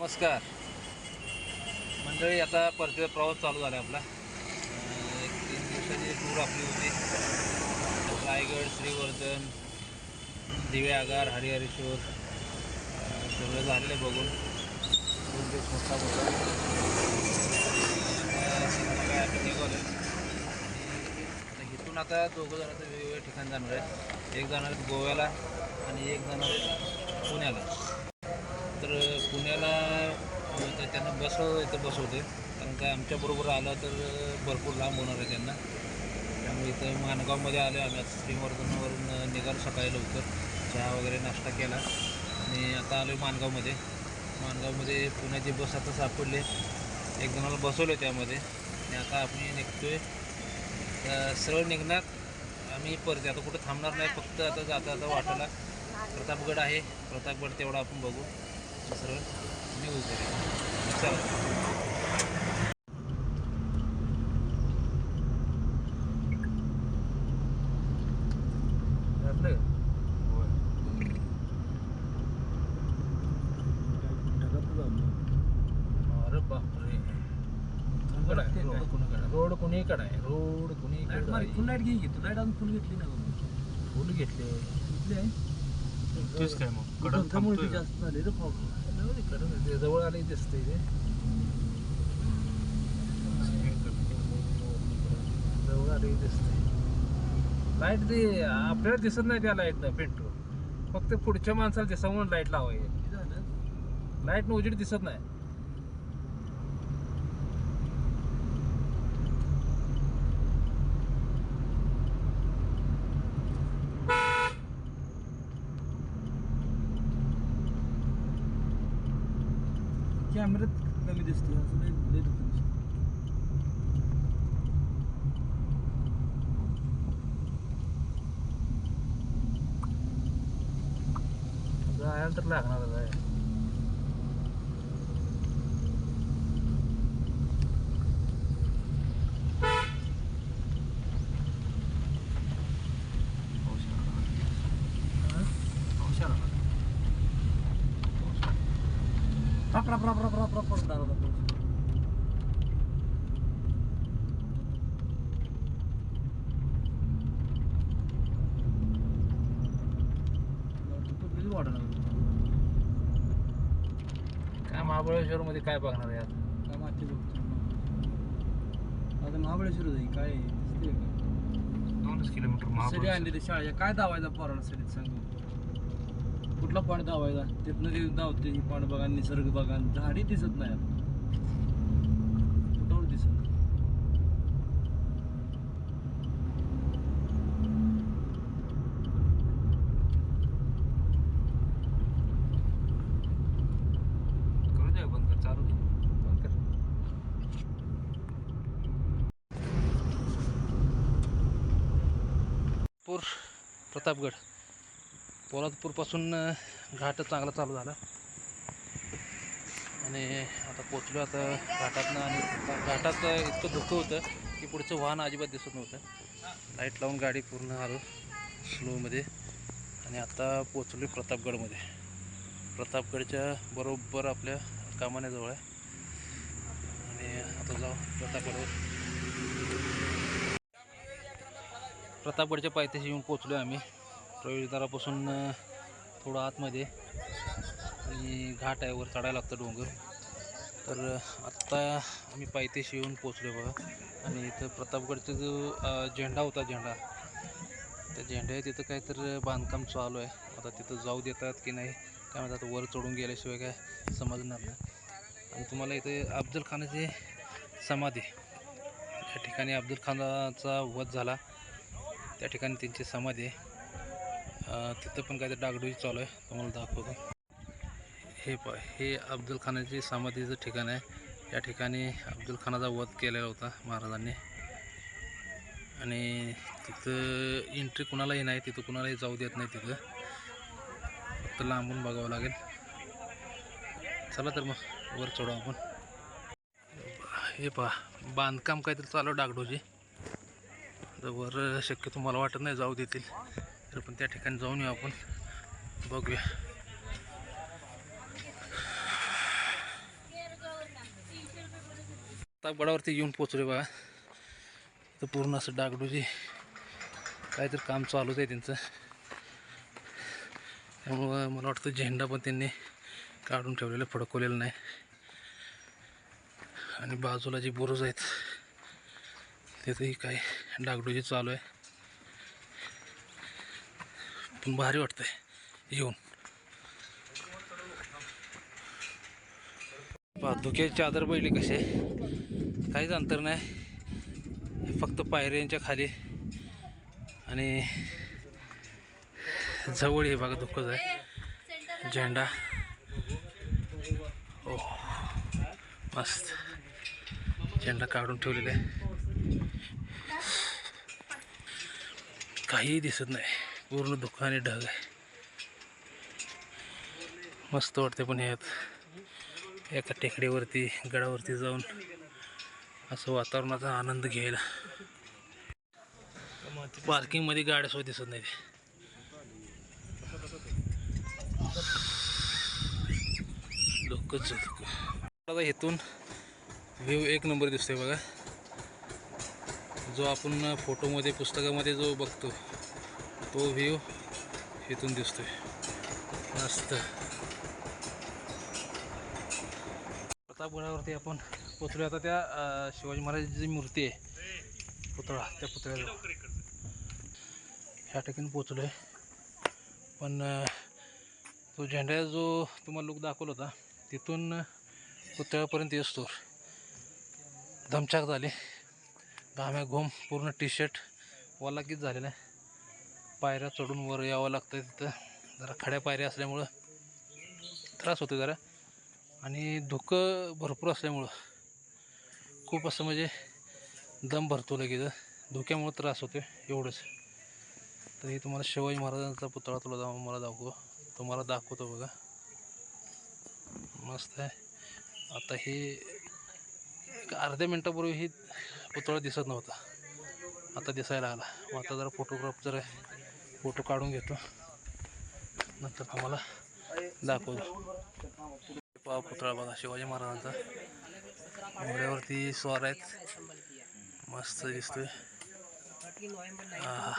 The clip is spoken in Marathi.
नमस्कार. मंडळी आता परतीचा प्रवास चालू झाला आपला. एक तीन दिवसाची टूर आपली होती. रायगड श्रीवर्धन दिवे आगार हरिहरेश्वर सगळं झालेलं आहे बघून. दोन दिवस मोठा मोठा. आम्ही निघालो आता इथून आता दोघं जण आता वेगवेगळ्या ठिकाणी जाणार आहेत. एक जाणार आहेत गोव्याला आणि एक जाणार आहेत पुण्याला. पुण्याला तर त्यांना बस इथं बसवते. कारण काय आमच्याबरोबर आलं तर भरपूर लांब होणार आहे त्यांना. त्यामुळे इथं माणगावमध्ये आले आम्ही आता श्रीवर्धनवरून निघालो सकाळी लवकर. चहा वगैरे नाश्ता केला. आणि आता आलो माणगावमध्ये माणगावमध्ये पुण्याची बस आता सापडली. एक जणाला बसवले त्यामध्ये. आणि आता आपण निघतोय. तर सरळ निघणार. आम्ही परत आता कुठं थांबणार नाही. फक्त आता जाता जाता वाटायला प्रतापगड आहे. प्रतापगड तेवढा आपण बघू. चला? अरे बापरे. रोड आहे, कुणीकडे रोड कुणीकडे आहे रोड कुणीकडे? फुल लाइट घे तू. लाइट अजून फुल घेतली ना फुल घेतले. घेतली आहे? तेच काय मग. कडक त्यामुळे थांबतोय. जास्त झाली रे. जवळ आले दिसतंय ते. जवळ आले दिसतंय लाइट ते आपल्याला दिसत नाही त्या लाईटनं पिंटू फक्त पुढच्या माणसाला दिसा म्हणून लाइट लावायची लाईटनं उजेड दिसत नाही. कॅमेऱ्यात कमी दिसते असं लय लय दुःख दिसतं. जायला तर लागणार आहे रप रप रप रप रप रप पडणार होता पाऊस. तो किती वाढणार काय महाबळेश्वर मध्ये काय बघणार आहे आता? काय माती बघतो आता महाबळेश्वर जाईल काय दिसते का? दोनच किलोमीटर सरी महाबळेश्वर. आणली ते शाळेच्या काय दावायचा पोराला सरीत सांग? कुठला पॉईंट दावायचा तिथनं ते धावते ही पॉईंट बघा निसर्ग बघा झाडी दिसत नाही आता कुठं दिसत नाही. करू द्या बंद कर चालू दे बंद कर. पूर प्रतापगड पोलादपूरपासून घाट चांगला चालू झाला. आणि आता पोचलो आता घाटातनं आणि घाटात इतकं धुकं होतं की पुढचं वाहन अजिबात दिसत नव्हतं. लाइट लावून गाडी पूर्ण आलो स्लोमध्ये आणि आता पोचलो प्रतापगडमध्ये. प्रतापगडच्या बरोबर आपल्या कामान्याजवळ आहे. आणि आता जाऊ प्रतापगडवर. प्रतापगडच्या पायथ्याशी येऊन पोचलो आम्ही. प्रवेशद्वारापासून थोडं आतमध्ये आणि घाट आहे वर चढायला लागतं डोंगर. तर आत्ता आम्ही पायथ्याशी येऊन पोचलो बघा. आणि इथं प्रतापगडचा जो झेंडा होता झेंडा त्या झेंड्या तिथं काहीतरी बांधकाम चालू आहे. आता तिथं जाऊ देतात की नाही काय म्हणतात वर चढून गेल्याशिवाय काय समजणार नाही. आणि तुम्हाला इथे अफजल खानाची समाधी या ठिकाणी अफजल खानाचा वध झाला. त्या ठिकाणी त्यांची समाधी आहे. तिथं पण काहीतरी डागडुजी चालू आहे. तुम्हाला दाखवतो. हे प हे अब्दुल खानाची समाधीचं ठिकाण आहे. या ठिकाणी अब्दुल खानाचा वध केलेला होता महाराजांनी. आणि तिथं एंट्री कुणालाही नाही तिथं कुणालाही जाऊ देत नाही तिथं. फक्त लांबून बघावं लागेल. चला तर मग वर चढू आपण. हे पहा बांधकाम काहीतरी चालू आहे डागडोजी. तर वर शक्यतो मला वाटत नाही जाऊ देतील. तर पण त्या ठिकाणी जाऊन येऊ आपण. बघूया. प्रतापगडावरती येऊन पोचले बघा. तर पूर्ण असं डागडुजी काहीतरी काम चालूच आहे त्यांचं. त्यामुळं मला वाटतं झेंडा पण त्यांनी काढून ठेवलेलं फडकवलेलं नाही. आणि बाजूला जी बुरुज आहेत तिथंही काय डागडुजी चालू आहे. पण भारी वाटतंय. येऊन. पहा धुक्याची चादर बैली कसे काहीच अंतर नाही. फक्त पायऱ्यांच्या खाली. आणि जवळ हे बघा दुःखच आहे. झेंडा. ओ मस्त. झेंडा काढून ठेवलेला. आहे काहीही दिसत नाही. पूर्ण दुकाने आणि ढग आहे. मस्त वाटते पण यात. एका टेकडीवरती गडावरती जाऊन असं वातावरणाचा आनंद घ्यायला. पार्किंगमध्ये गाड्या सुद्धा दिसत नाही लोकच आता इथून व्ह्यू एक नंबर दिसतोय बघा. जो आपण फोटोमध्ये पुस्तकामध्ये जो बघतो. तो व्ह्यू इथून दिसतोय. मस्त. प्रतापगडावरती आपण पोचलो आता त्या शिवाजी महाराजांची जी मूर्ती आहे. पुतळा त्या पुतळ्या ह्या ठिकाणी पोचलो आहे पण तो झेंडा जो तुम्हाला लुक दाखवला होता तिथून पुतळ्यापर्यंत येतो. धमछाक झाली. घाम्या घोम पूर्ण टी शर्ट वालाकीच झालेला आहे. पायऱ्या चढून वर यावं लागतं तिथं. जरा खड्या पायऱ्या असल्यामुळं त्रास होतो जरा. आणि धुकं भरपूर असल्यामुळं खूप असं म्हणजे दम भरतो लगेच. धुक्यामुळं त्रास होतो एवढंच. तर हे तुम्हाला शिवाजी महाराजांचा पुतळा तुला जाऊ मला दाखव. तुम्हाला दाखवतो बघा. मस्त आहे. आता हे एक अर्ध्या मिनटापूर्वी ही पुतळा दिसत नव्हता. आता दिसायला आला. मग आता जरा फोटोग्राफ जरा फोटो काढून घेतो. नंतर तुम्हाला दाखवतो. पाव पुतळा बघा शिवाजी महाराजांचा. घोड्यावरती स्वार आहेत. मस्त दिसतोय. आहा.